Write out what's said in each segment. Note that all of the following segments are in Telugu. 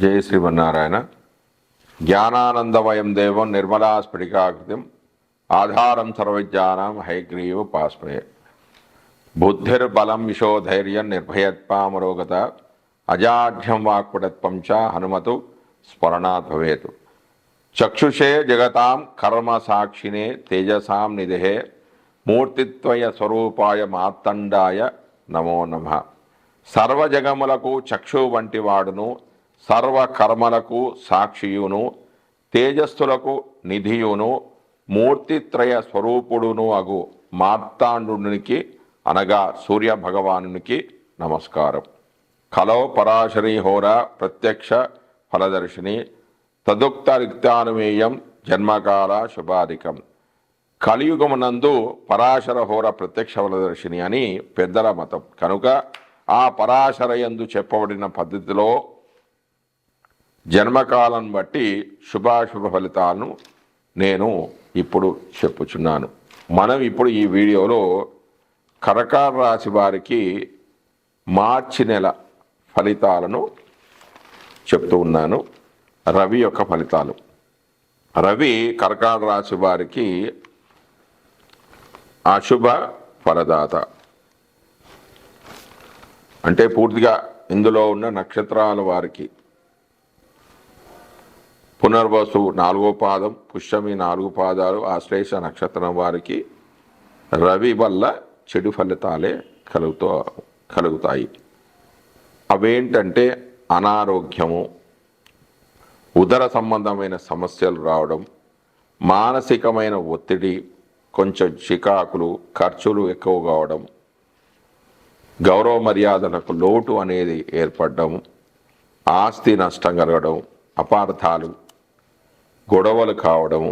జయ శ్రీమన్నారాయణ. జ్ఞానానందమయం దేవం నిర్మలా స్ఫటికాకృతిం. ఆధారం సర్వజ్ఞానం హైగ్రీవ పాస్మయ. బుద్ధిర్బలం విశోధైర్యం నిర్భయత్వామరోగత అజాఢ్యం వాక్పటత్వం చ హనుమతు స్మరణాత్ భవేతు చక్షుషే జగతాం కర్మ సాక్షినే తేజసాం నిధే. మూర్తిత్వయ స్వరూపాయ మార్తండాయ నమో నమ. సర్వజగములకు చక్షు వంటి వాడును. సర్వకర్మలకు సాక్షియును తేజస్సులకు నిధియును మూర్తిత్రయ స్వరూపుడును అగు మార్తాండునికి అనగా సూర్య భగవానునికి నమస్కారం. కలో పరాశరి హోర ప్రత్యక్ష ఫలదర్శిని తదుక్త రిక్తానుమేయం జన్మకాల శుభాధికం కలియుగమునందు పరాశర హోర ప్రత్యక్ష ఫలదర్శిని అని పెద్దల మతం. కనుక ఆ పరాశర యందు చెప్పబడిన పద్ధతిలో జన్మకాలం బట్టి శుభాశుభ ఫలితాలను నేను ఇప్పుడు చెప్పుచున్నాను. మనం ఇప్పుడు ఈ వీడియోలో కరకార రాశి వారికి మార్చి నెల ఫలితాలను చెప్తూ ఉన్నాను. రవి యొక్క ఫలితాలు. రవి కర్కాట రాశి వారికి అశుభ ఫలదాత. అంటే పూర్తిగా ఇందులో ఉన్న నక్షత్రాల వారికి పునర్వసు నాలుగో పాదం పుష్యమి నాలుగు పాదాలు ఆశ్లేష నక్షత్రం వారికి రవి వల్ల చెడు ఫలితాలే కలుగుతూ కలుగుతాయి. అవేంటంటే అనారోగ్యము ఉదర సంబంధమైన సమస్యలు రావడం మానసికమైన ఒత్తిడి కొంచెం చికాకులు ఖర్చులు ఎక్కువ కావడం గౌరవ మర్యాదలకు లోటు అనేది ఏర్పడడం ఆస్తి నష్టం కలగడం అపార్థాలు గొడవలు కావడం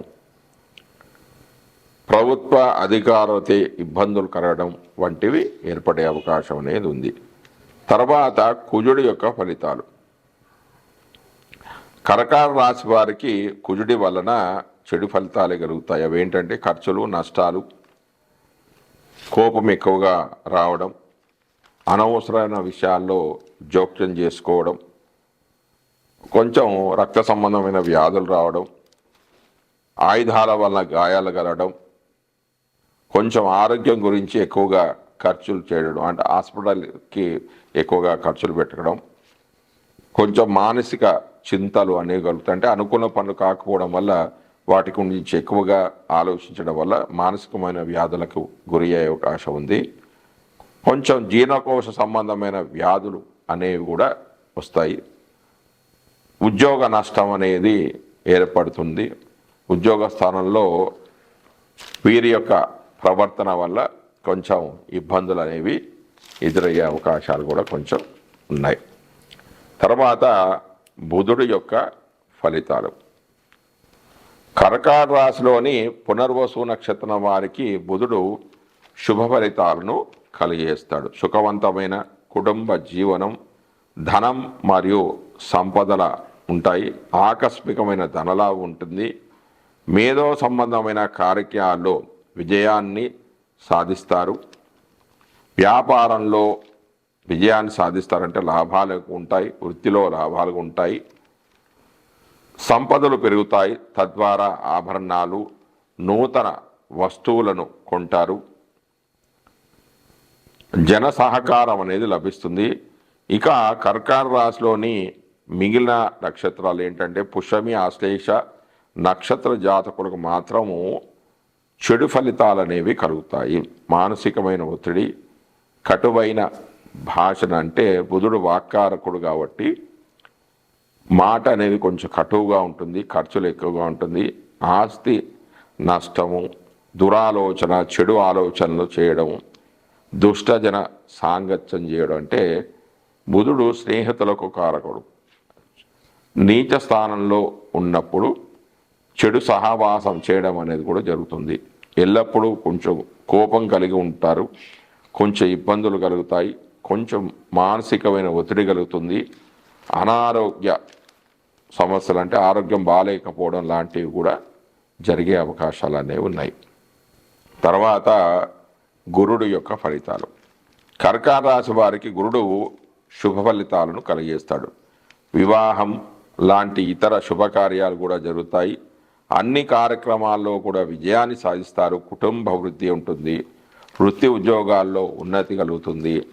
ప్రభుత్వ అధికారతే ఇబ్బందులు కలగడం వంటివి ఏర్పడే అవకాశం అనేది ఉంది. తర్వాత కుజుడి యొక్క ఫలితాలు. కరకార రాశి వారికి కుజుడి వలన చెడు ఫలితాలే కలుగుతాయి. అవి ఏంటంటే ఖర్చులు నష్టాలు కోపం ఎక్కువగా రావడం అనవసరమైన విషయాల్లో జోక్యం చేసుకోవడం కొంచెం రక్త సంబంధమైన వ్యాధులు రావడం ఆయుధాల వలన గాయాలు కలగడం కొంచెం ఆరోగ్యం గురించి ఎక్కువగా ఖర్చులు చేయడం అంటే హాస్పిటల్కి ఎక్కువగా ఖర్చులు పెట్టడం కొంచెం మానసిక చింతలు అనేవి కలుగుతాయి. అంటే అనుకున్న పనులు కాకపోవడం వల్ల వాటి గురించి ఎక్కువగా ఆలోచించడం వల్ల మానసికమైన వ్యాధులకు గురి అయ్యే అవకాశం ఉంది. కొంచెం జీర్ణకోశ సంబంధమైన వ్యాధులు అనేవి కూడా వస్తాయి. ఉద్యోగ నష్టం అనేది ఏర్పడుతుంది. ఉద్యోగ స్థానంలో వీరి యొక్క ప్రవర్తన వల్ల కొంచెం ఇబ్బందులు అనేవి ఎదురయ్యే అవకాశాలు కూడా కొంచెం ఉన్నాయి. తర్వాత బుధుడు యొక్క ఫలితాలు. కర్కాట రాశిలోని పునర్వసు నక్షత్రం వారికి బుధుడు శుభ ఫలితాలను కలిగేస్తాడు. సుఖవంతమైన కుటుంబ జీవనం ధనం మరియు సంపదల ఉంటాయి. ఆకస్మికమైన ధనలాభం ఉంటుంది. మేధో సంబంధమైన కార్యక్రమాల్లో విజయాన్ని సాధిస్తారు. వ్యాపారంలో విజయాన్ని సాధిస్తారంటే లాభాలు ఉంటాయి వృత్తిలో లాభాలు ఉంటాయి. సంపదలు పెరుగుతాయి తద్వారా ఆభరణాలు నూతన వస్తువులను కొంటారు. జన సహకారం అనేది లభిస్తుంది. ఇక కర్కార రాశిలోని మిగిలిన నక్షత్రాలు ఏంటంటే పుష్యమి ఆశ్లేష నక్షత్ర జాతకులకు మాత్రము చెడు ఫలితాలు అనేవి కలుగుతాయి. మానసికమైన ఒత్తిడి కటువైన భాషను అంటే బుధుడు వాక్కారకుడు కాబట్టి మాట అనేది కొంచెం కటువుగా ఉంటుంది ఖర్చులు ఎక్కువగా ఉంటుంది. ఆస్తి నష్టము దురాలోచన చెడు ఆలోచనలు చేయడం దుష్టజన సాంగత్యం చేయడం అంటే బుధుడు స్నేహితులకు కారకుడు. నీచ స్థానంలో ఉన్నప్పుడు చెడు సహవాసం చేయడం అనేది కూడా జరుగుతుంది. ఎల్లప్పుడూ కొంచెం కోపం కలిగి ఉంటారు. కొంచెం ఇబ్బందులు కలుగుతాయి. కొంచెం మానసికమైన ఒత్తిడి కలుగుతుంది. అనారోగ్య సమస్యలు అంటే ఆరోగ్యం బాగాలేకపోవడం లాంటివి కూడా జరిగే అవకాశాలు అనేవి ఉన్నాయి. తర్వాత గురుడు యొక్క ఫలితాలు. కర్కాట రాశి వారికి గురుడు శుభ ఫలితాలను కలిగేస్తాడు. వివాహం లాంటి ఇతర శుభకార్యాలు కూడా జరుగుతాయి. అన్ని కార్యక్రమాల్లో కూడా విజయాన్ని సాధిస్తారు. కుటుంబ వృద్ధి ఉంటుంది. వృత్తి ఉద్యోగాల్లో ఉన్నతి కలుగుతుంది.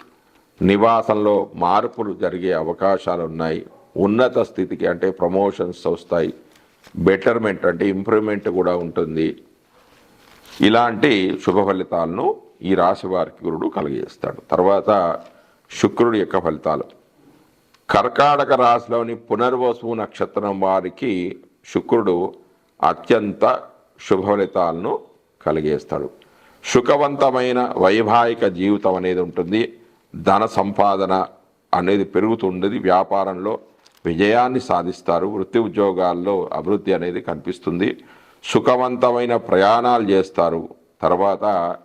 నివాసంలో మార్పులు జరిగే అవకాశాలు ఉన్నాయి. ఉన్నత స్థితికి అంటే ప్రమోషన్స్ వస్తాయి. బెటర్మెంట్ అంటే ఇంప్రూవ్మెంట్ కూడా ఉంటుంది. ఇలాంటి శుభ ఫలితాలను ఈ రాశి వారికి గురుడు కలిగజేస్తాడు. తర్వాత శుక్రుడి యొక్క ఫలితాలు. కర్కాటక రాశిలోని పునర్వసు నక్షత్రం వారికి శుక్రుడు అత్యంత శుభ ఫలితాలను కలిగేస్తాడు. సుఖవంతమైన వైవాహిక జీవితం అనేది ఉంటుంది. ధన సంపాదన అనేది పెరుగుతుండేది. వ్యాపారంలో విజయాన్ని సాధిస్తారు. వృత్తి ఉద్యోగాల్లో అభివృద్ధి అనేది కనిపిస్తుంది. సుఖవంతమైన ప్రయాణాలు చేస్తారు. తర్వాత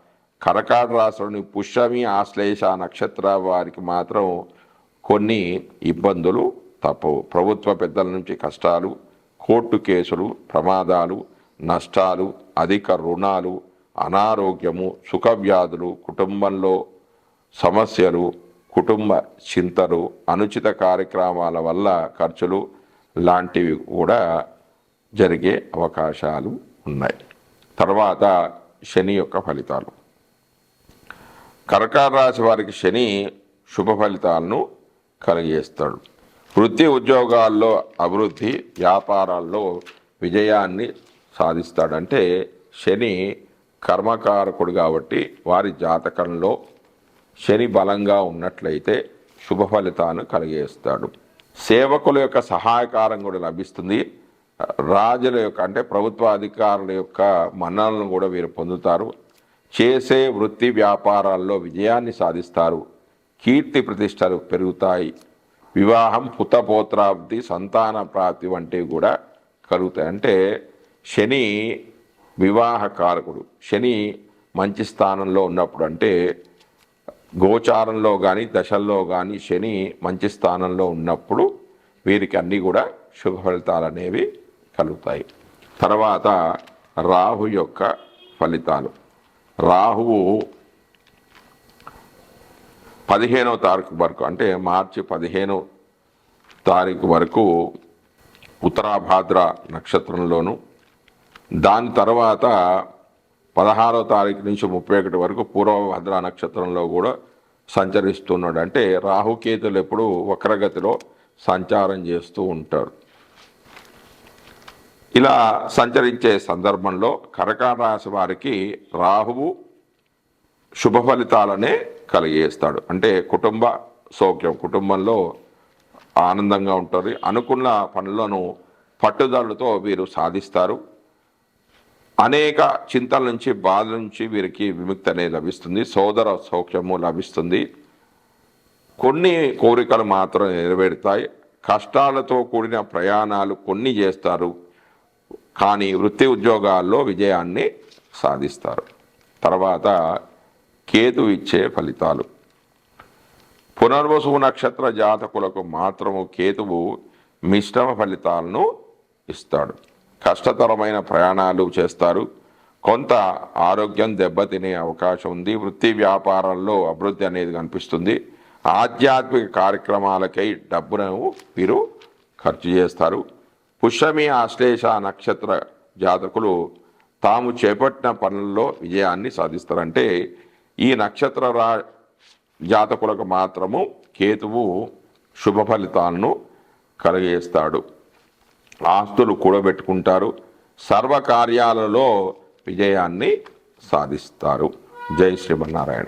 కరకాడ రాశిలోని పుష్యమి ఆశ్లేష నక్షత్ర వారికి మాత్రం కొన్ని ఇబ్బందులు తప్పవు. ప్రభుత్వ పెద్దల నుంచి కష్టాలు కోర్టు కేసులు ప్రమాదాలు నష్టాలు అధిక రుణాలు అనారోగ్యము సుఖవ్యాధులు కుటుంబంలో సమస్యలు కుటుంబ చింతలు అనుచిత కార్యక్రమాల వల్ల ఖర్చులు లాంటివి కూడా జరిగే అవకాశాలు ఉన్నాయి. తర్వాత శని యొక్క ఫలితాలు. కర్కాట రాశి వారికి శని శుభ ఫలితాలను కలిగేస్తాడు. వృత్తి ఉద్యోగాల్లో అభివృద్ధి వ్యాపారాల్లో విజయాన్ని సాధిస్తాడంటే శని కర్మకారకుడు కాబట్టి వారి జాతకంలో శని బలంగా ఉన్నట్లయితే శుభ ఫలితాన్ని కలిగేస్తాడు. సేవకుల యొక్క సహాయకారం కూడా లభిస్తుంది. రాజుల యొక్క అంటే ప్రభుత్వ అధికారుల యొక్క మన్నలను కూడా వీరు పొందుతారు. చేసే వృత్తి వ్యాపారాల్లో విజయాన్ని సాధిస్తారు. కీర్తి ప్రతిష్టలు పెరుగుతాయి. వివాహం పుతపోత్రాబ్ది సంతాన ప్రాప్తి వంటివి కూడా కలుగుతాయి. అంటే శని వివాహ కారకుడు శని మంచి స్థానంలో ఉన్నప్పుడు అంటే గోచారంలో కానీ దశల్లో కానీ శని మంచి స్థానంలో ఉన్నప్పుడు వీరికి అన్నీ కూడా శుభ ఫలితాలు అనేవి కలుగుతాయి. తర్వాత రాహు యొక్క ఫలితాలు. రాహువు పదిహేనవ తారీఖు వరకు అంటే మార్చి పదిహేనవ తారీఖు వరకు ఉత్తరాభాద్ర నక్షత్రంలోను దాని తర్వాత పదహారో తారీఖు నుంచి ముప్పై ఒకటి వరకు పూర్వభద్ర నక్షత్రంలో కూడా సంచరిస్తున్నాడు. అంటే రాహుకేతులు ఎప్పుడు వక్రగతిలో సంచారం చేస్తూ ఉంటారు. ఇలా సంచరించే సందర్భంలో కర్కాట వారికి రాహువు శుభ ఫలితాలనే కలిగేస్తాడు. అంటే కుటుంబ సౌఖ్యం కుటుంబంలో ఆనందంగా ఉంటుంది. అనుకున్న పనులను పట్టుదలతో వీరు సాధిస్తారు. అనేక చింతల నుంచి బాధ నుంచి వీరికి విముక్తి అనేది లభిస్తుంది. సోదర సౌఖ్యము లభిస్తుంది. కొన్ని కోరికలు మాత్రం నెరవేరుతాయి. కష్టాలతో కూడిన ప్రయాణాలు కొన్ని చేస్తారు. కానీ వృత్తి ఉద్యోగాల్లో విజయాన్ని సాధిస్తారు. తర్వాత కేతు ఇచ్చే ఫలితాలు. పునర్వసు నక్షత్ర జాతకులకు మాత్రము కేతువు మిశ్రమ ఫలితాలను ఇస్తాడు. కష్టతరమైన ప్రయాణాలు చేస్తారు. కొంత ఆరోగ్యం దెబ్బతినే అవకాశం ఉంది. వృత్తి వ్యాపారాల్లో అభివృద్ధి అనేది కనిపిస్తుంది. ఆధ్యాత్మిక కార్యక్రమాలకై డబ్బును వీరు ఖర్చు చేస్తారు. పుష్యమి ఆశ్లేష నక్షత్ర జాతకులు తాము చేపట్టిన పనుల్లో విజయాన్ని సాధిస్తారంటే ఈ నక్షత్ర రా జాతకులకు మాత్రము కేతువు శుభ ఫలితాలను కలిగేస్తాడు. ఆస్తులు కూడబెట్టుకుంటారు. సర్వకార్యాలలో విజయాన్ని సాధిస్తారు. జై శ్రీమన్నారాయణ.